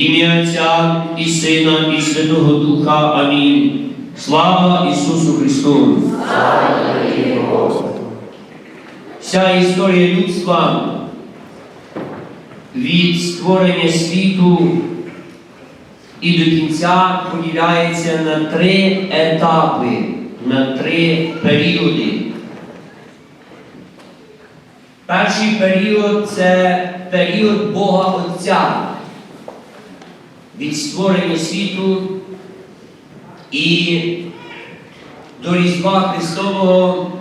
Ім'я Отця і Сина, і Святого Духа. Амінь. Слава Ісусу Христу! Вся історія людства від створення світу і до кінця поділяється на три етапи, на три періоди. Перший період це період Бога Отця від створення світу і до Різдва Христового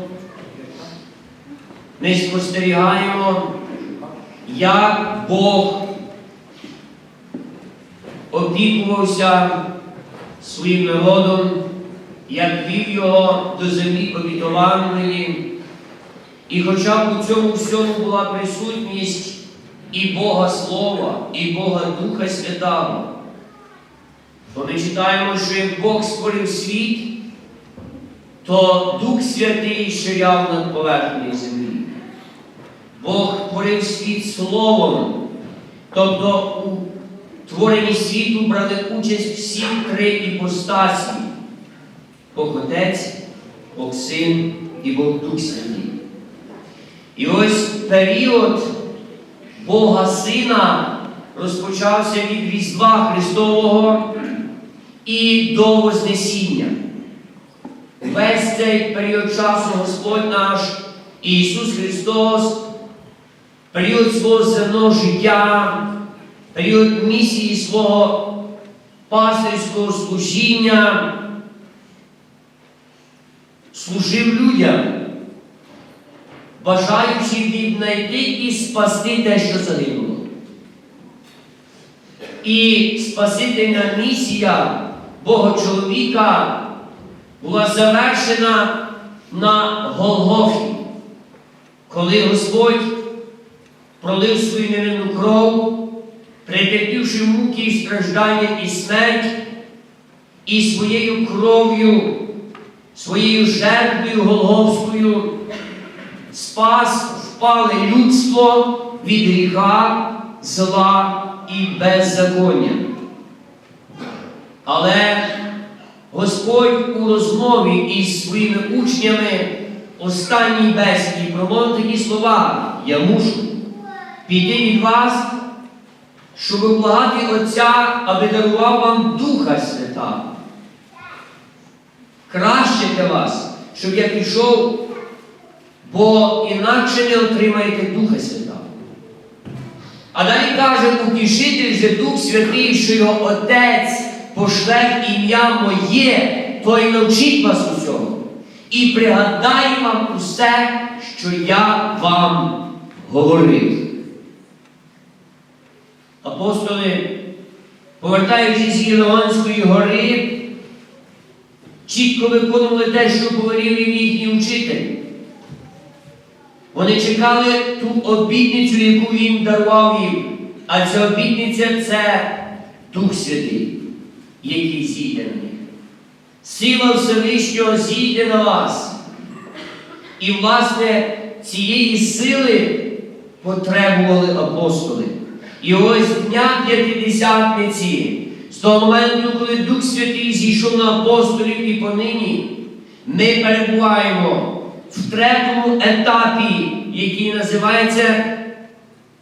ми спостерігаємо, як Бог опікувався своїм народом, як вів його до землі обітованої. І хоча б у цьому всьому була присутність і Бога Слова, і Бога Духа Святого, то ми читаємо, що як Бог створив світ, то Дух Святий ширяв над поверхнею землі. Бог творив світ словом, тобто у творенні світу брали участь всі три іпостасі Бог Отець, Бог Син і Бог Дух Святий. І ось період Бога Сина розпочався від Різдва Христового і до Вознесіння. Весь цей період часу Господь наш Ісус Христос, період свого земного життя, період місії свого пастирського служіння, служив людям, бажаючи віднайти і спасти те, що загинуло. І спасительна місія Бога чоловіка була завершена на Голгофі, коли Господь пролив свою невинну кров, претерпівши муки і страждання і смерть, і своєю кров'ю, своєю жертвою Голгофською спас впале людство від гріха, зла і беззаконня. Але Господь у розмові із своїми учнями останній бесіді промовив такі слова, я мушу піти від вас, щоб благати Отця, аби дарував вам Духа Свята. Краще для вас, щоб я пішов, бо інакше не отримаєте Духа Святого. А далі каже, утішитель же Дух Святий, що його Отець пошле ім'я моє, той навчить вас усього. І пригадає вам усе, що я вам говорив. Апостоли, повертаючись з Єлеонської гори, чітко виконували те, що говорив їм їхній учитель. Вони чекали ту обітницю, яку він дарував їм. А ця обітниця це Дух Святий, який зійде на них. Сила Всевишнього зійде на вас. І, власне, цієї сили потребували апостоли. І ось дня п'ятидесятниці, з того моменту, коли Дух Святий зійшов на апостолів і понині, ми перебуваємо в третьому етапі, який називається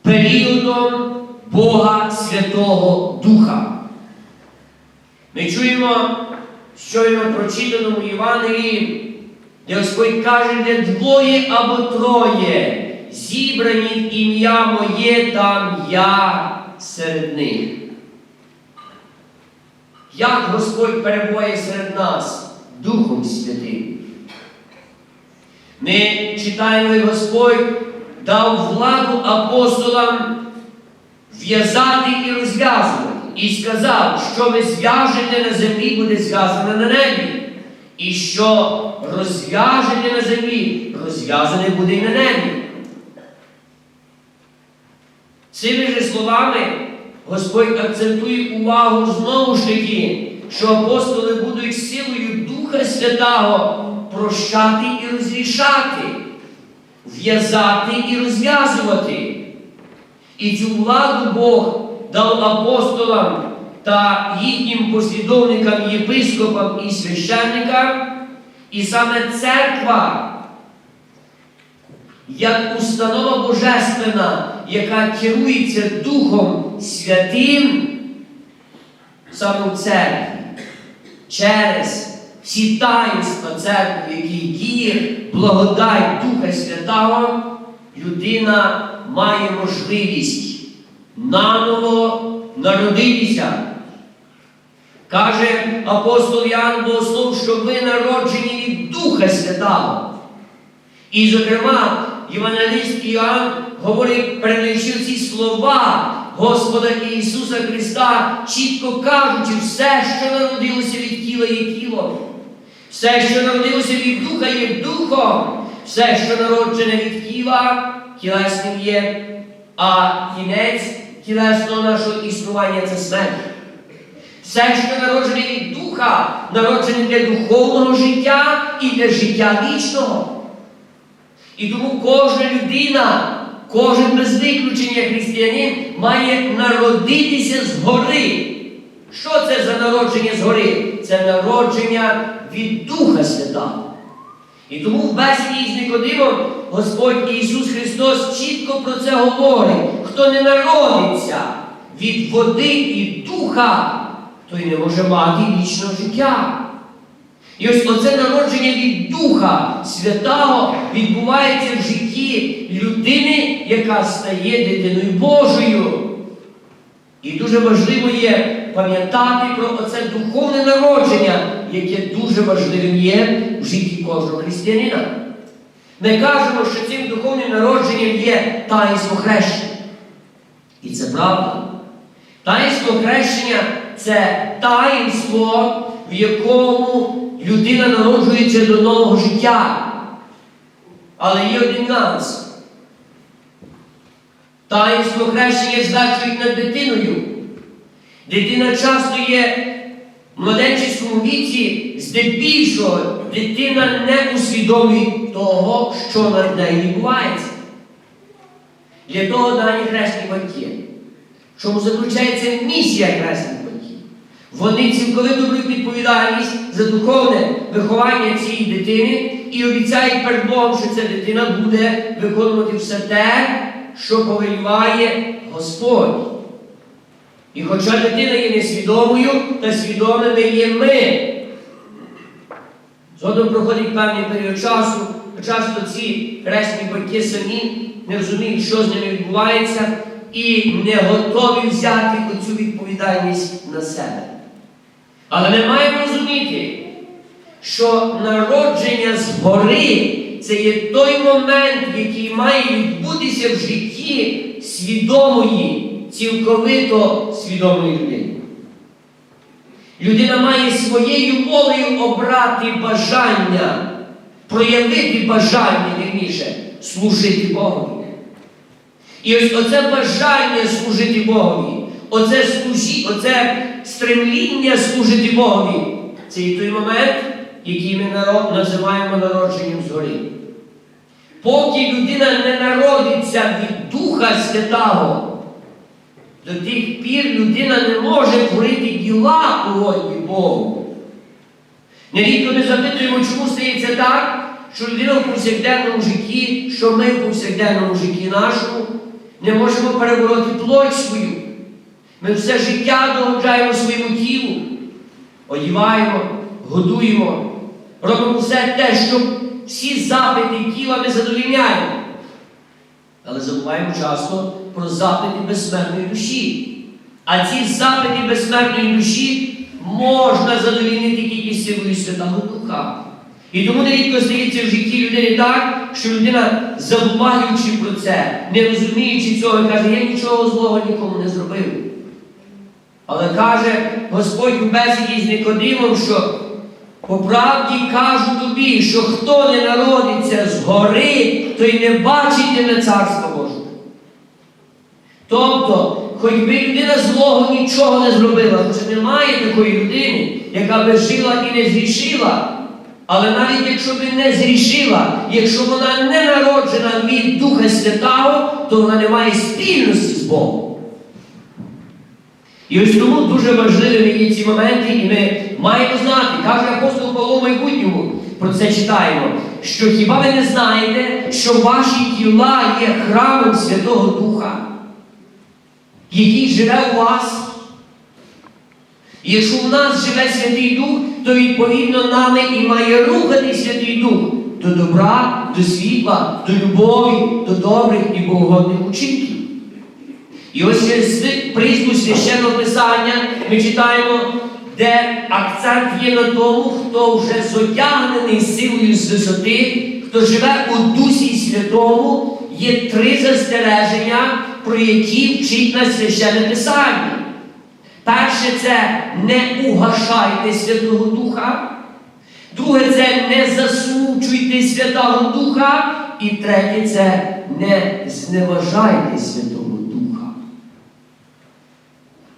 періодом Бога Святого Духа. Ми чуємо щойно прочитаному Євангелії, де Господь каже, де двоє або троє зібрані в ім'я моє, там я серед них. Як Господь перебуває серед нас Духом Святим? Ми читаємо, і Господь дав владу апостолам в'язати і розв'язувати. І сказав, що ви зв'яжете на землі, буде зв'язане на небі. І що розв'яжете на землі, розв'язане буде і на небі. Цими же словами Господь акцентує увагу знову ж таки, що апостоли будуть силою Духа Святого прощати і розрішати, в'язати і розв'язувати. І цю владу Бог дав апостолам та їхнім послідовникам, єпископам і священникам, і саме церква, як установа божественна, яка керується Духом Святим, саме в церкві, через всі таїнства церкви, які діє благодать Духа Святого, людина має можливість наново народитися. Каже апостол Ян Богослов, що ви народжені від Духа Святого. І, зокрема, Євангелист Іоанн говорить, передаючи ці слова Господа Ісуса Христа, чітко кажучи, все, що народилося від тіла, є тілом, все, що народилося від духа, є духом, все, що народжене від тіла, тілесним є, а кінець тілесного нашого існування це смерть. Все, що народжене від духа, народжене для духовного життя і для життя вічного. І тому кожна людина, кожен без виключення християнин має народитися згори. Що це за народження згори? Це народження від Духа Святого. І тому в бесіді з Никодимом Господь Ісус Христос чітко про це говорить. Хто не народиться від води і духа, той не може мати вічного життя. І ось оце народження від Духа Святого відбувається в житті людини, яка стає дитиною Божою. І дуже важливо є пам'ятати про оце духовне народження, яке дуже важливим є в житті кожного християнина. Ми кажемо, що цим духовним народженням є таїнство хрещення. І це правда. Таїнство хрещення це таїнство, в якому людина народжується до нового життя. Але є один нюанс. Таїнство хрещення звершують над дитиною. Дитина часто є в младенчиському віці, здебільшого дитина не усвідомлює того, що над нею відбувається. Для того дані хресні батьки. Чому заключається місія хресних батьків? Вони цілковито беруть відповідальність за духовне виховання цієї дитини і обіцяють перед Богом, що ця дитина буде виконувати все те, що повеліває Господь. І хоча дитина є несвідомою, та свідомими є ми. Згодом проходить певний період часу, часто ці хресні батьки самі не розуміють, що з ними відбувається, і не готові взяти оцю відповідальність на себе. Але ми маємо розуміти, що народження згори це є той момент, який має відбутися в житті свідомої, цілковито свідомої людини. Людина має своєю волею обрати бажання, проявити бажання вірніше, служити Богові. І ось оце бажання служити Богові, оце, служі, оце стремління служити Богові, це і той момент, який ми народ, називаємо народженням згори. Поки людина не народиться від Духа Святого, до тих пір людина не може творити діла у угодні Богу. Нерідко ми запитуємо, чому стається так, що людина в повсякденному житті, що ми в повсякденному житті нашому, не можемо перебороти плоть свою. Ми все життя догоджаємо своєму тілу, одіваємо, годуємо, робимо все те, щоб всі запити тіла ми задовільняємо. Але забуваємо часто про запити безсмертної душі. А ці запити безсмертної душі можна задовільнити тільки силою Святого Духа. І тому нерідко стається в житті людини так, що людина, забуваючи про це, не розуміючи цього, каже, я нічого злого нікому не зробив. Але каже Господь у бесіді з Никодимом, що по правді кажу тобі, що хто не народиться згори, той не бачитиме Царства Божого. Тобто, хоч би людина злого нічого не зробила, хоча немає такої людини, яка би жила і не зрішила. Але навіть якщо би не зрішила, якщо вона не народжена від Духа Святого, то вона не має спільності з Богом. І ось тому дуже важливими є ці моменти, і ми маємо знати, каже апостол Павло майбутньому, про це читаємо, що хіба ви не знаєте, що ваші тіла є храмом Святого Духа, який живе у вас? Якщо в нас живе Святий Дух, то відповідно нами і має рухати Святий Дух до добра, до світла, до любові, до добрих і богогодних учинків. І ось через призму священного писання ми читаємо, де акцент є на тому, хто вже зодягнений силою з висоти, хто живе у Дусі Святому, є три застереження, про які вчить нас священне писання. Перше це не угашайте Святого Духа. Друге це не засмучуйте Святого Духа. І третє це не зневажайте Святого Духа.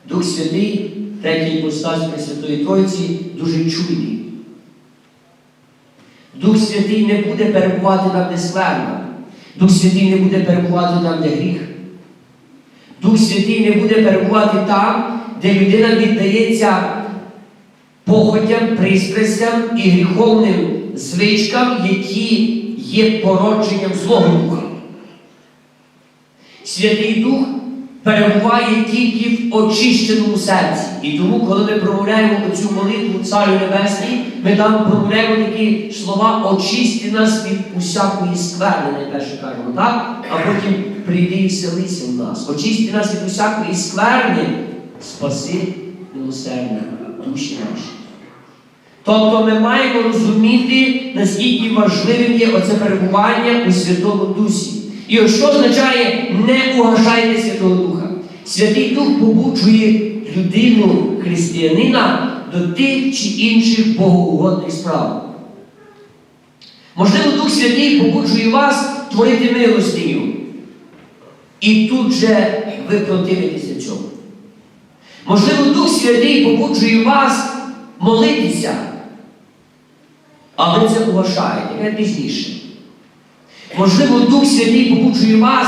Дух Святий, третій іпостась Пресвятої Тройці, дуже чуйний. Дух Святий не буде перебувати там, де скверна. Дух Святий не буде перебувати там, де гріх. Дух Святий не буде перебувати там, де людина віддається похотям, пристрастям і гріховним звичкам, які є породженням Злого Духа. Святий Дух перебуває тільки в очищеному серці. І тому, коли ми промовляємо цю молитву Царю Небесній, ми там промовляємо такі слова очисти нас від усякої скверни, найперше кажемо, так? А потім прийди і селися в нас. Очисти нас від усякої скверни, спаси милосердя душі наші. Тобто ми маємо розуміти, наскільки важливим є оце перебування у Святому Дусі. І що означає не угашайте Святого Духа. Святий Дух побуджує людину, християнина до тих чи інших богоугодних справ. Можливо, Дух Святий побуджує вас творити милостиню. І тут же ви противитеся цьому. Можливо, Дух Святий побуджує вас молитися, а ви це уважаєте, пізніше. Можливо, Дух Святий побуджує вас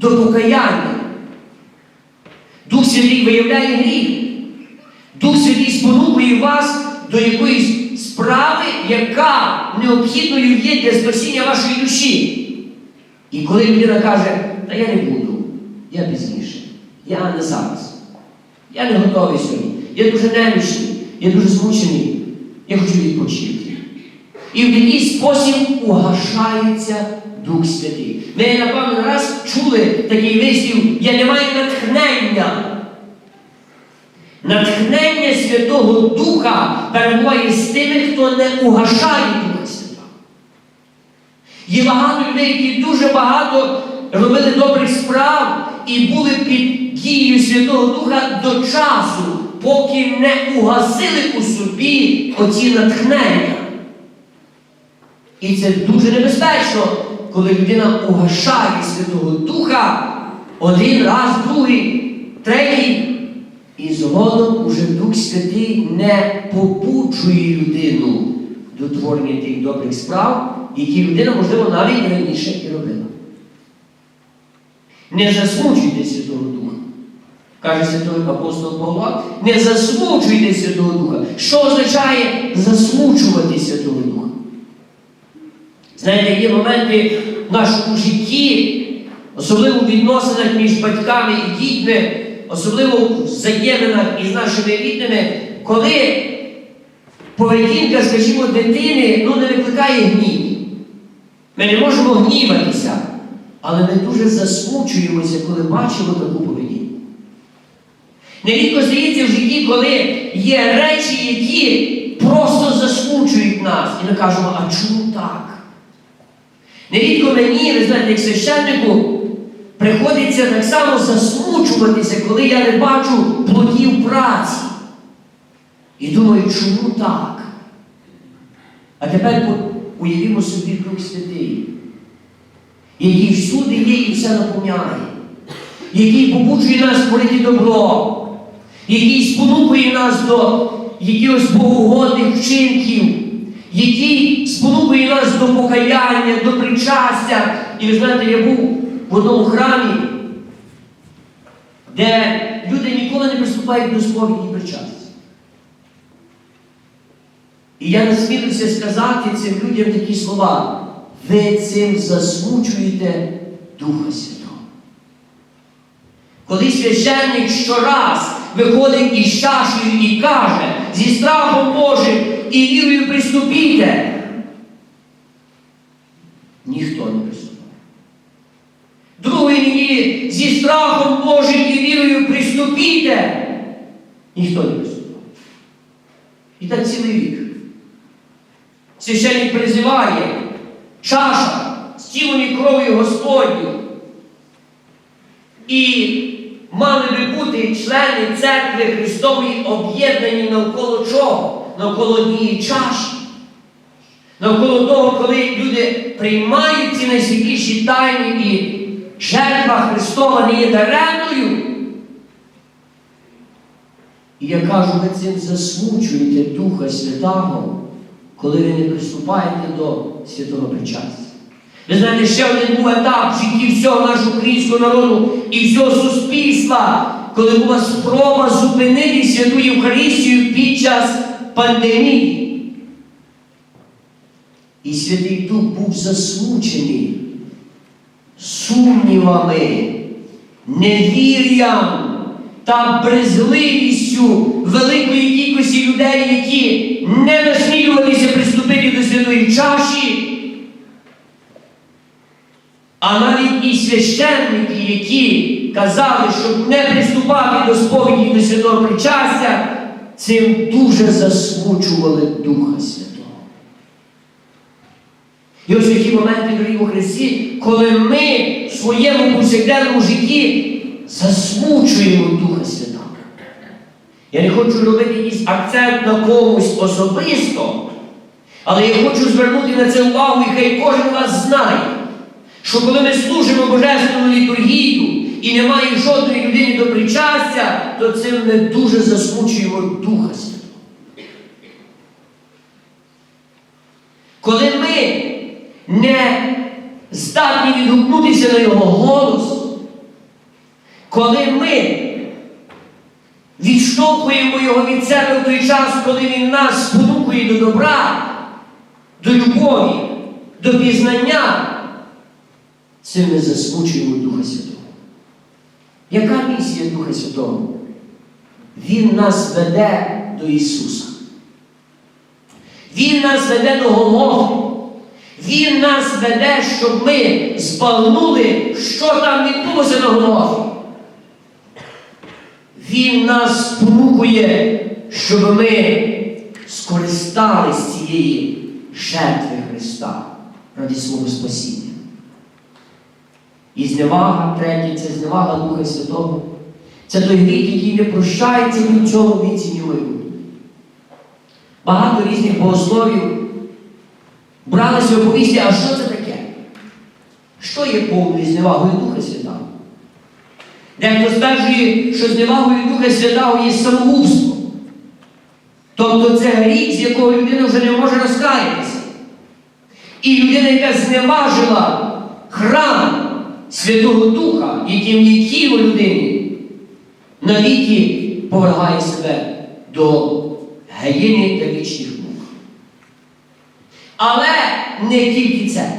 до покаяння. Дух Святий виявляє гріх. Дух Святий спонукує вас до якоїсь справи, яка необхідною є для спасіння вашої душі. І коли людина каже, та я не буду, я пізніше, я не зараз, я не готовий сьогодні, я дуже немічний, я дуже змучений, я хочу відпочити. І в такий спосіб угашається Дух Святий. Ми, напевно, раз чули такий вислів, я не маю натхнення. Натхнення Святого Духа перебуває з тими, хто не угашає Духа Святого. Є багато людей, які дуже багато робили добрих справ і були під дією Святого Духа до часу, поки не угасили у собі оці натхнення. І це дуже небезпечно, коли людина угашає Святого Духа один раз, другий, третій. І згодом уже Дух Святий не побуджує людину до творення тих добрих справ, які людина, можливо, навіть раніше і робила. Не засмучуйте Святого Духа. Каже святий апостол Павло, не засмучуйте Святого Духа. Що означає засмучувати Святого Духа? Знаєте, є моменти в нашому житті, особливо в відносинах між батьками і дітьми, особливо в взаєминах із нашими рідними, коли поведінка, скажімо, дитини ну, не викликає гнів. Ми не можемо гніватися, але ми дуже засмучуємося, коли бачимо таку поведінку. Нерідко здається в житті, коли є речі, які просто засмучують нас. І ми кажемо, а чому так? Нерідко мені, ви знаєте, як священнику, приходиться так само засмучуватися, коли я не бачу плодів праці. І думаю, чому так? А тепер уявімо собі Дух Святий, який всюди є і все наповняє, який побуджує нас творити добро, який спонукує нас до якихось богоугодних вчинків який спонукує нас до покаяння, до причастя. І ви знаєте, я був в одному храмі, де люди ніколи не приступають до сповіді причастя. І я насмілився сказати цим людям такі слова. Ви цим засмучуєте Духа Святого. Коли священник щораз виходить із чашею і каже, зі страхом Божим і вірою приступіте, ніхто не приступає. Другий неділі зі страхом Божим і вірою приступіте, ніхто не приступає. І так цілий вік. Священник призиває чаша з тілом і кров'ю Господню. І мали би бути члени церкви Христової об'єднані навколо чого? Навколо однієї чаші. Навколо того, коли люди приймають ці найсвятіші тайни і жертва Христова не є даремною. І я кажу, ви цим засмучуєте Духа Святого, коли ви не приступаєте до святого причастя. Ви знаєте, ще один був етап в житті всього нашого українського народу і всього суспільства, коли була спроба зупинити святу Євхаристію під час пандемії. І Святий Дух був засмучений сумнівами, невір'ям та брезгливістю великої кількості людей, які не насмілювалися приступити до святої чаші. А навіть і священники, які казали, щоб не приступати до сповіді до святого причастя, цим дуже засмучували Духа Святого. І ось такі моменти, дорогі у Христі, коли ми в своєму повсякденному житті засмучуємо Духа Святого. Я не хочу робити якийсь акцент на комусь особисто, але я хочу звернути на це увагу, і хай кожен вас знає, що коли ми служимо Божественну літургію і немає жодної людини до причастя, то цим ми дуже засмучуємо Духа Святого. Коли ми не здатні відгукнутися на Його голос, коли ми відштовхуємо Його від себе в той час, коли Він нас спонукує до добра, до любові, до пізнання, цим ми засмучуємо Духа Святого. Яка місія Духа Святого? Він нас веде до Ісуса. Він нас веде до Голгофи. Він нас веде, щоб ми збагнули, що там відбулося на Голгофі. Він нас спонукує, щоб ми скористались цієї жертви Христа ради свого спасіння. І зневага, третє, це зневага Духа Святого. Це той гріх, який не прощається ні в цьому віці, ні в. Багато різних богословів бралися оповісти, а що це таке? Що є повною зневагою Духа Святого? Дехто стверджує, що зневагою Духа Святого є самогубство. Тобто це гріх, з якого людина вже не може розкаятися. І людина, яка зневажила храм Святого Духа, яким є тіло людини, навіки повергає себе до геїни та вічних мук. Але не тільки це.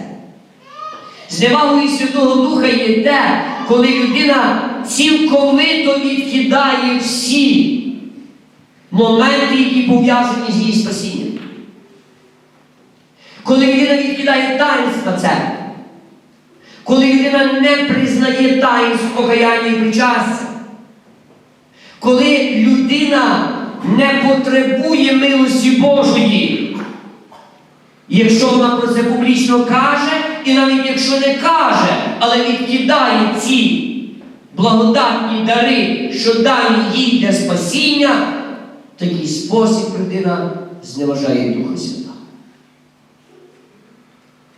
Зневагою Святого Духа є те, коли людина цілковито відкидає всі моменти, які пов'язані з її спасінням. Коли людина відкидає таїнства церкви, коли людина не признає таїнств покаяння і причастя, коли людина не потребує милості Божої, якщо вона про це публічно каже, і навіть якщо не каже, але відкидає ці благодатні дари, що дані їй для спасіння, такий спосіб людина зневажає Духа Святого.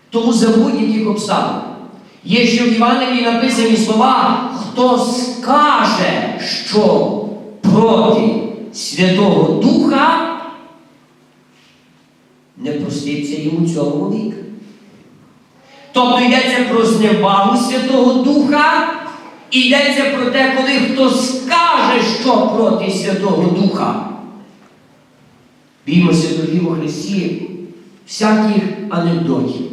Тому за будь-яких обставин є ще в Євангелії написані слова, хто скаже, що проти Святого Духа, не проститься йому цього віка. Тобто йдеться про зневагу Святого Духа І йдеться про те, коли хто скаже, що проти Святого Духа. Біймося, дорогі во Христі, всяких анекдотів,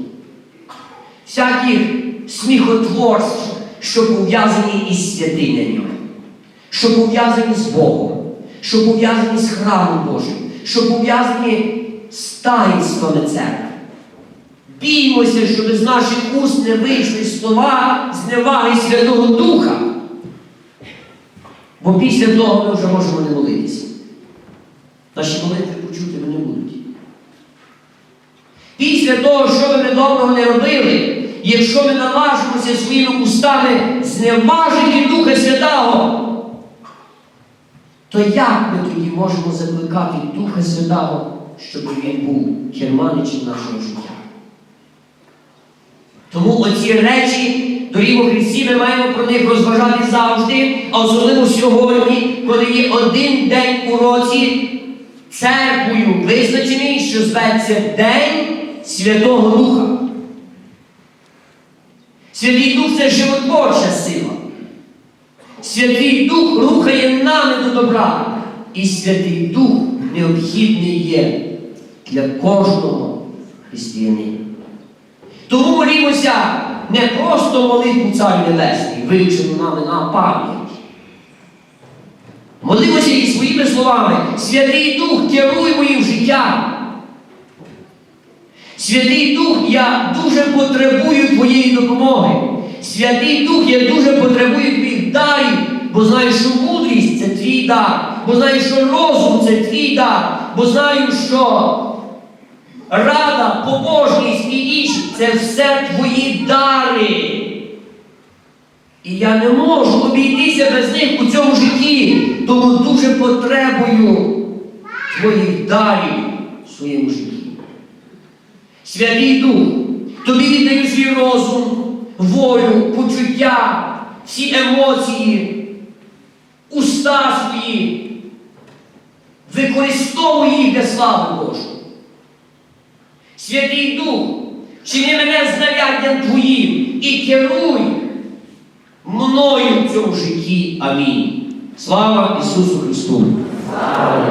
всяких сміхотворств, що пов'язані із святинянням, що пов'язані з Богом, що пов'язані з храмом Божим, що пов'язані з таїнствами церкви. Біймося, щоб з наших уст не вийшли слова зневаги Святого Духа. Бо після того ми вже можемо не молитися. Наші молитви почути не будуть. Після того, що би ми доброго не робили, якщо ми наважимося своїми устами зневажити Духа Святого, то як ми тоді можемо закликати Духа Святого, щоб він був керманичем нашого життя? Тому оці речі, дорогі у Христі, ми маємо про них розважати завжди, а особливо сьогодні, коли є один день у році церквою визначений, що зветься День Святого Духа. Святий Дух це животворча сила. Святий Дух рухає нами до добра. І Святий Дух необхідний є для кожного християнина. Тому молімося не просто молитву Цар Небесний, вивчену нами на пам'ять. Молимося і своїми словами, Святий Дух, керуй моїм життям. Святий Дух, я дуже потребую Твоєї допомоги. Святий Дух, я дуже потребую Твоїх дарів, бо знаю, що мудрість це твій дар, бо знаю, що розум це твій дар, бо знаю, що рада, побожність і інші це все твої дари. І я не можу обійтися без них у цьому житті, тому дуже потребую твоїх дарів в своєму житті. Святий Дух, тобі віддаю свій розум, волю, почуття, всі емоції, уста свої, використовуй їх для слави Божої. Святий Дух, чини мене знаряддям Твоїм і керуй мною в цьому житті. Амінь. Слава Ісусу Христу! Слава